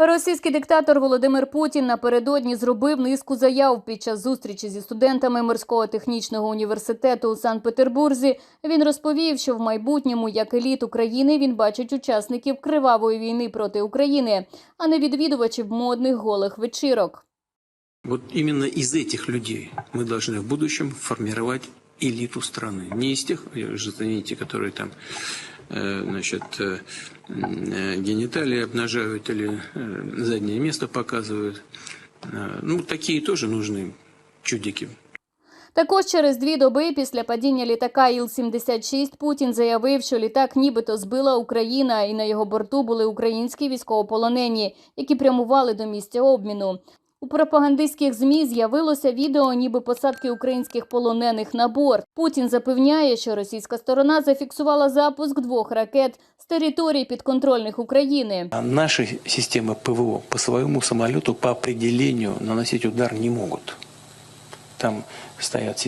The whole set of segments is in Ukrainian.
Російський диктатор Володимир Путін напередодні зробив низку заяв під час зустрічі зі студентами морського технічного університету у Санкт-Петербурзі. Він розповів, що в майбутньому як еліт України він бачить учасників кривавої війни проти України, а не відвідувачів модних голих вечірок. Вот именно из этих людей мы должны в будущем формировать элиту страны. Не из тех, э, же знаете, которые там э, значит, э, м, э, гениталии обнажают или э, заднее место показывают. Э, Ну, такие тоже нужны чудики. Також через дві доби після падіння літака Іл-76 Путін заявив, що літак нібито збила Україна, і на його борту були українські військовополонені, які прямували до місця обміну. У пропагандистських змі з'явилося відео, ніби посадки українських полонених на борт. Путін запевняє, що російська сторона зафіксувала запуск двох ракет з територій підконтрольних України. Наші системи ПВО по своєму самоліту по определенню наносити удар не можуть. Там стоят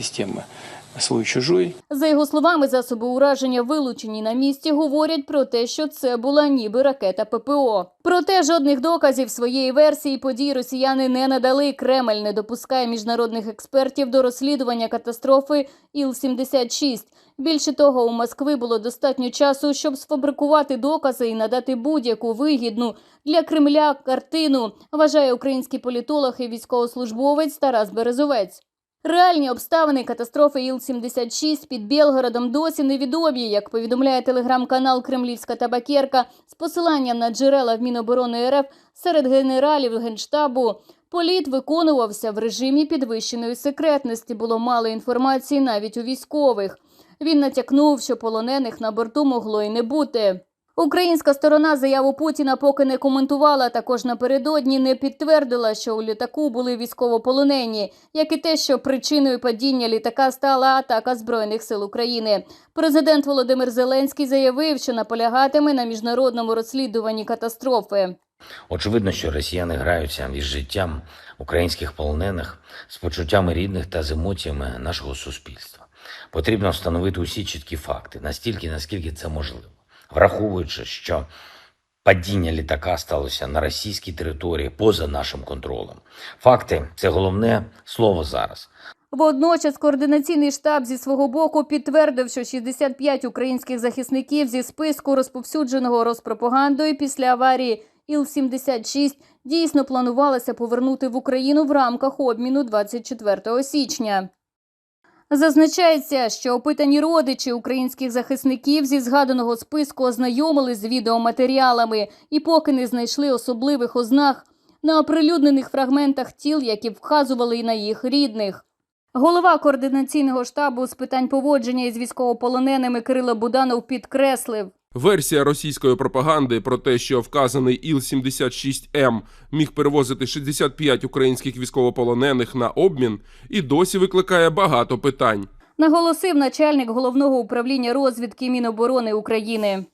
системы свой-чужой, За його словами, засоби ураження, вилучені на місці, говорять про те, що це була ніби ракета ППО. Проте жодних доказів своєї версії подій росіяни не надали. Кремль не допускає міжнародних експертів до розслідування катастрофи Іл-76. Більше того, у Москви було достатньо часу, щоб сфабрикувати докази і надати будь-яку вигідну для Кремля картину, вважає український політолог і військовослужбовець Тарас Березовець. Реальні обставини катастрофи Іл-76 під Білгородом досі невідомі, як повідомляє телеграм-канал Кремлівська табакерка з посиланням на джерела в Міноборони РФ серед генералів Генштабу. Політ виконувався в режимі підвищеної секретності. Було мало інформації навіть у військових. Він натякнув, що полонених на борту могло і не бути. Українська сторона заяву Путіна поки не коментувала. Також напередодні не підтвердила, що у літаку були військовополонені, як і те, що причиною падіння літака стала атака збройних сил України. Президент Володимир Зеленський заявив, що наполягатиме на міжнародному розслідуванні катастрофи. Очевидно, що росіяни граються із життям українських полонених, з почуттями рідних та з емоціями нашого суспільства. Потрібно встановити усі чіткі факти, настільки, наскільки це можливо, враховуючи, що падіння літака сталося на російській території поза нашим контролем. Факти це головне слово зараз. Водночас координаційний штаб зі свого боку підтвердив, що 65 українських захисників зі списку розповсюдженого розпропагандою після аварії Іл-76 дійсно планувалося повернути в Україну в рамках обміну 24 січня. Зазначається, що опитані родичі українських захисників зі згаданого списку ознайомили з відеоматеріалами і поки не знайшли особливих ознак на оприлюднених фрагментах тіл, які вказували і на їх рідних. Голова координаційного штабу з питань поводження із військовополоненими Кирило Буданов підкреслив. Версія російської пропаганди про те, що вказаний Іл-76М міг перевозити 65 українських військовополонених на обмін, і досі викликає багато питань. Наголосив начальник головного управління розвідки Міноборони України.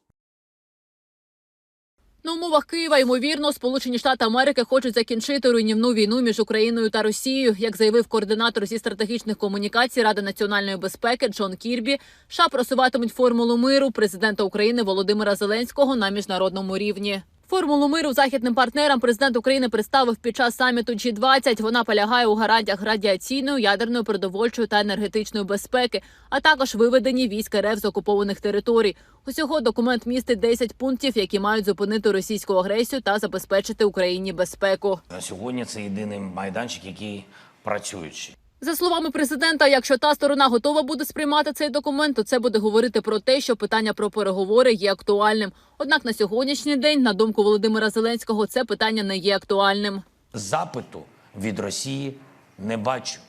На умовах Києва, ймовірно, Сполучені Штати Америки хочуть закінчити руйнівну війну між Україною та Росією, як заявив координатор зі стратегічних комунікацій Ради національної безпеки Джон Кірбі. США просуватимуть формулу миру президента України Володимира Зеленського на міжнародному рівні. Формулу миру західним партнерам президент України представив під час саміту G20. Вона полягає у гарантіях радіаційної, ядерної, продовольчої та енергетичної безпеки, а також виведенні військ РФ з окупованих територій. Усього документ містить 10 пунктів, які мають зупинити російську агресію та забезпечити Україні безпеку. На сьогодні це єдиний майданчик, який працюючий. За словами президента, якщо та сторона готова буде сприймати цей документ, то це буде говорити про те, що питання про переговори є актуальним. Однак на сьогоднішній день, на думку Володимира Зеленського, це питання не є актуальним. Запиту від Росії не бачу.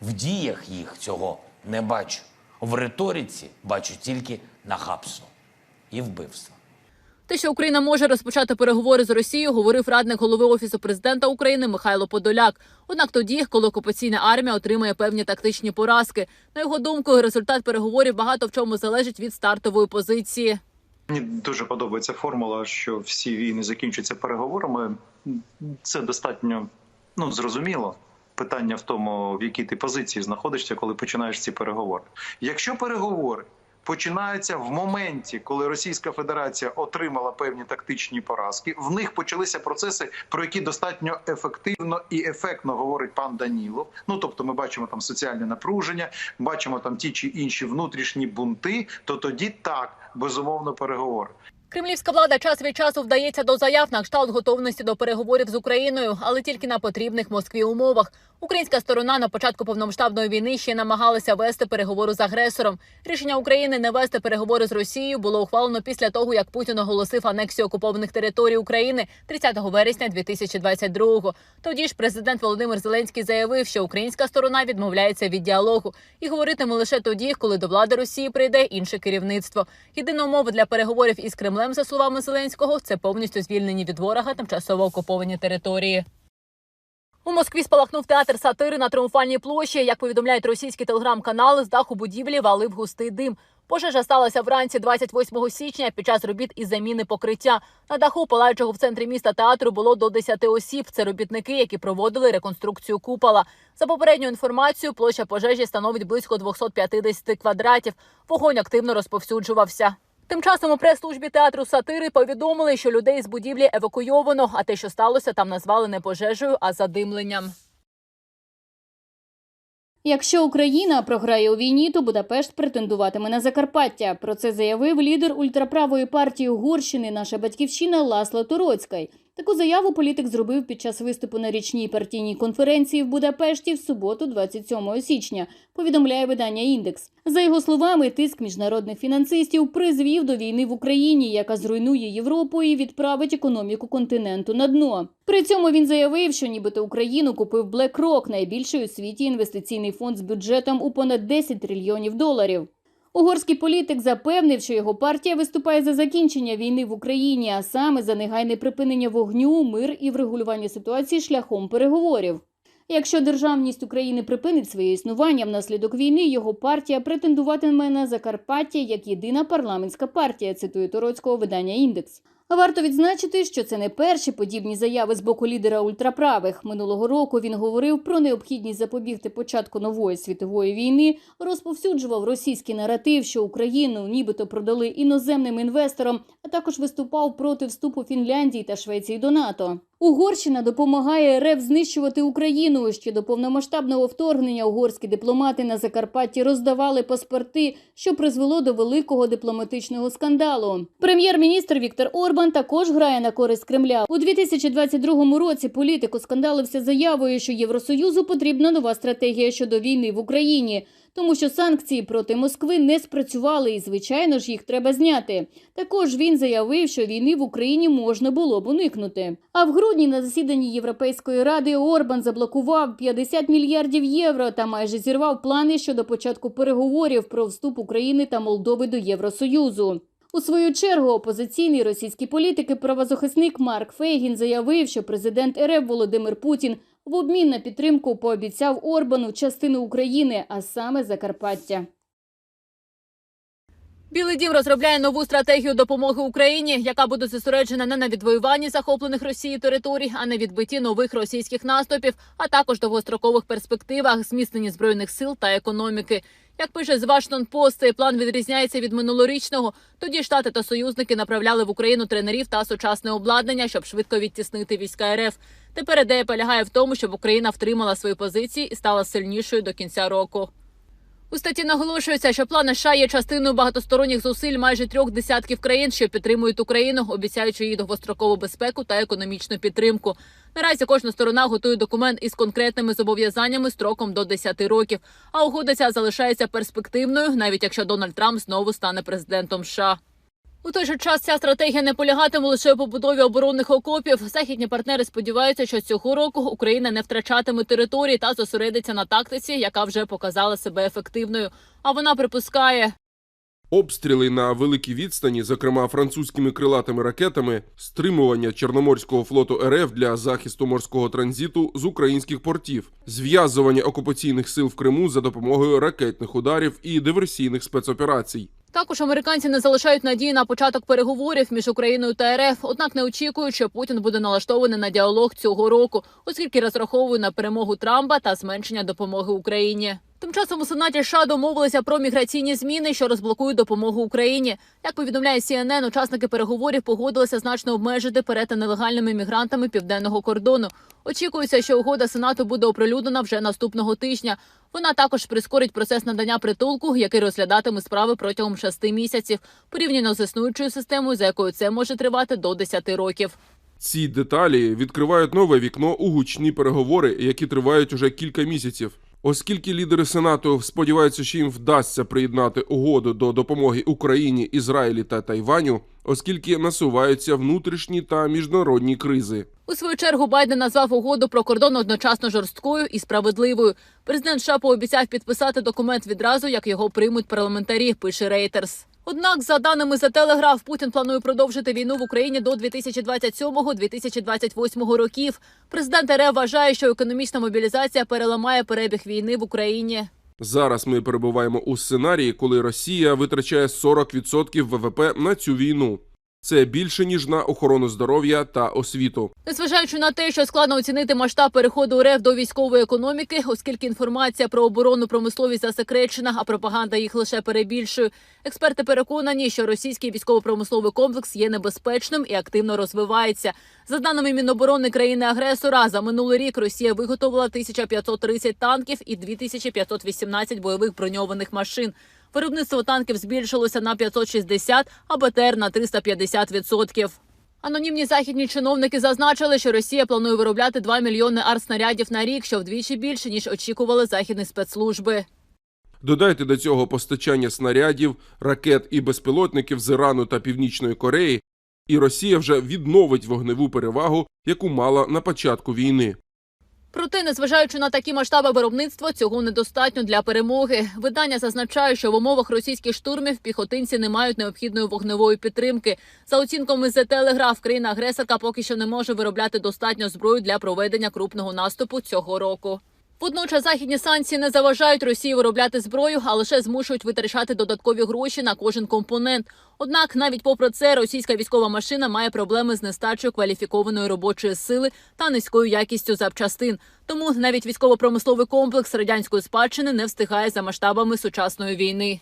В діях їх цього не бачу. В риториці бачу тільки нахабство і вбивство. Те, що Україна може розпочати переговори з Росією, говорив радник голови офісу президента України Михайло Подоляк. Однак тоді, коли окупаційна армія отримає певні тактичні поразки, на його думку, результат переговорів багато в чому залежить від стартової позиції. Мені дуже подобається формула, що всі війни закінчуються переговорами. Це достатньо ну зрозуміло. Питання в тому, в якій ти позиції знаходишся, коли починаєш ці переговори. Якщо переговори починаються в моменті, коли Російська Федерація отримала певні тактичні поразки. В них почалися процеси, про які достатньо ефективно і ефектно говорить пан Данілов. Ну тобто, ми бачимо там соціальне напруження, бачимо там ті чи інші внутрішні бунти. То тоді так безумовно переговори. Кремлівська влада час від часу вдається до заяв на кшталт готовності до переговорів з Україною, але тільки на потрібних Москві умовах. Українська сторона на початку повномасштабної війни ще намагалася вести переговори з агресором. Рішення України не вести переговори з Росією було ухвалено після того, як Путін оголосив анексію окупованих територій України 30 вересня 2022-го. Тоді ж президент Володимир Зеленський заявив, що українська сторона відмовляється від діалогу і говоритиме лише тоді, коли до влади Росії прийде інше керівництво. Єдина умова для переговорів із Кремлем, за словами Зеленського, це повністю звільнені від ворога тимчасово окуповані території. У Москві спалахнув театр сатири на тріумфальній площі. Як повідомляють російські телеграм-канали, з даху будівлі валив густий дим. Пожежа сталася вранці 28 січня під час робіт із заміни покриття. На даху палаючого в центрі міста театру було до 10 осіб. Це робітники, які проводили реконструкцію купола. За попередньою інформацією, площа пожежі становить близько 250 квадратів. Вогонь активно розповсюджувався. Тим часом у прес-службі театру сатири повідомили, що людей з будівлі евакуйовано, а те, що сталося, там назвали не пожежею, а задимленням. Якщо Україна програє у війні, то Будапешт претендуватиме на Закарпаття. Про це заявив лідер ультраправої партії Угорщини Наша батьківщина Ласло Тороцький. Таку заяву політик зробив під час виступу на річній партійній конференції в Будапешті в суботу, 27 січня. Повідомляє видання Індекс. За його словами, тиск міжнародних фінансистів призвів до війни в Україні, яка зруйнує Європу і відправить економіку континенту на дно. При цьому він заявив, що нібито Україну купив BlackRock, найбільший у світі інвестиційний фонд з бюджетом у понад 10 трильйонів доларів. Угорський політик запевнив, що його партія виступає за закінчення війни в Україні, а саме за негайне припинення вогню, мир і врегулювання ситуації шляхом переговорів. Якщо державність України припинить своє існування внаслідок війни, його партія претендуватиме на Закарпаття як єдина парламентська партія, цитує Тороцького видання Індекс. Варто відзначити, що це не перші подібні заяви з боку лідера ультраправих. Минулого року він говорив про необхідність запобігти початку нової світової війни, розповсюджував російський наратив, що Україну нібито продали іноземним інвесторам, а також виступав проти вступу Фінляндії та Швеції до НАТО. Угорщина допомагає РФ знищувати Україну. Ще до повномасштабного вторгнення угорські дипломати на Закарпатті роздавали паспорти, що призвело до великого дипломатичного скандалу. Прем'єр-міністр Віктор Орбан також грає на користь Кремля. У 2022 році політик оскандалився заявою, що Євросоюзу потрібна нова стратегія щодо війни в Україні. Тому що санкції проти Москви не спрацювали, і звичайно ж їх треба зняти. Також він заявив, що війни в Україні можна було б уникнути. А в грудні на засіданні Європейської ради Орбан заблокував 50 мільярдів євро та майже зірвав плани щодо початку переговорів про вступ України та Молдови до Євросоюзу. У свою чергу опозиційний російський політик і правозахисник Марк Фейгін заявив, що президент РФ Володимир Путін в обмін на підтримку пообіцяв Орбану частину України, а саме Закарпаття. Білий дім розробляє нову стратегію допомоги Україні, яка буде зосереджена не на відвоюванні захоплених Росією територій, а на відбитті нових російських наступів, а також довгострокових перспективах, зміцненні збройних сил та економіки. Як пише з Вашингтон Пост, цей план відрізняється від минулорічного. Тоді штати та союзники направляли в Україну тренерів та сучасне обладнання, щоб швидко відтіснити війська РФ. Тепер ідея полягає в тому, щоб Україна втримала свої позиції і стала сильнішою до кінця року. У статті наголошується, що план США є частиною багатосторонніх зусиль майже трьох десятків країн, що підтримують Україну, обіцяючи їй довгострокову безпеку та економічну підтримку. Наразі кожна сторона готує документ із конкретними зобов'язаннями строком до 10 років. А угода ця залишається перспективною, навіть якщо Дональд Трамп знову стане президентом США. У той же час ця стратегія не полягатиме лише у побудові оборонних окопів. Західні партнери сподіваються, що цього року Україна не втрачатиме території та зосередиться на тактиці, яка вже показала себе ефективною. А вона припускає, Обстріли на великій відстані, зокрема французькими крилатими ракетами, стримування Чорноморського флоту РФ для захисту морського транзиту з українських портів, зв'язування окупаційних сил в Криму за допомогою ракетних ударів і диверсійних спецоперацій. Також американці не залишають надії на початок переговорів між Україною та РФ, однак не очікують, що Путін буде налаштований на діалог цього року, оскільки розраховує на перемогу Трампа та зменшення допомоги Україні. Тим часом у Сенаті США домовилися про міграційні зміни, що розблокують допомогу Україні. Як повідомляє CNN, учасники переговорів погодилися значно обмежити перетин нелегальними мігрантами південного кордону. Очікується, що угода Сенату буде оприлюднена вже наступного тижня. Вона також прискорить процес надання притулку, який розглядатиме справи протягом шести місяців, порівняно з існуючою системою, за якою це може тривати до 10 років. Ці деталі відкривають нове вікно у гучні переговори, які тривають уже кілька місяців. Оскільки лідери Сенату сподіваються, що їм вдасться приєднати угоду до допомоги Україні, Ізраїлі та Тайваню, оскільки насуваються внутрішні та міжнародні кризи. У свою чергу Байден назвав угоду про кордон одночасно жорсткою і справедливою. Президент США пообіцяв підписати документ відразу, як його приймуть парламентарі. Пише Рейтерс. Однак, за даними за телеграф, Путін планує продовжити війну в Україні до 2027-2028 років. Президент РФ вважає, що економічна мобілізація переламає перебіг війни в Україні. Зараз ми перебуваємо у сценарії, коли Росія витрачає 40% ВВП на цю війну. Це більше ніж на охорону здоров'я та освіту. Незважаючи на те, що складно оцінити масштаб переходу РФ до військової економіки, оскільки інформація про оборонну промисловість засекречена, а пропаганда їх лише перебільшує. Експерти переконані, що російський військово-промисловий комплекс є небезпечним і активно розвивається. За даними Міноборони країни-агресора, за минулий рік Росія виготовила 1530 танків і 2518 бойових броньованих машин. Виробництво танків збільшилося на 560, а БТР на 350%. Анонімні західні чиновники зазначили, що Росія планує виробляти 2 мільйони артснарядів на рік, що вдвічі більше ніж очікували західні спецслужби. Додайте до цього постачання снарядів, ракет і безпілотників з Ірану та Північної Кореї, і Росія вже відновить вогневу перевагу, яку мала на початку війни. Проте, незважаючи на такі масштаби виробництва, цього недостатньо для перемоги. Видання зазначає, що в умовах російських штурмів піхотинці не мають необхідної вогневої підтримки. За оцінками The Telegraph, країна-агресорка поки що не може виробляти достатньо зброї для проведення крупного наступу цього року. Водночас західні санкції не заважають Росії виробляти зброю, а лише змушують витрачати додаткові гроші на кожен компонент. Однак, навіть попри це, російська військова машина має проблеми з нестачею кваліфікованої робочої сили та низькою якістю запчастин. Тому навіть військово-промисловий комплекс радянської спадщини не встигає за масштабами сучасної війни.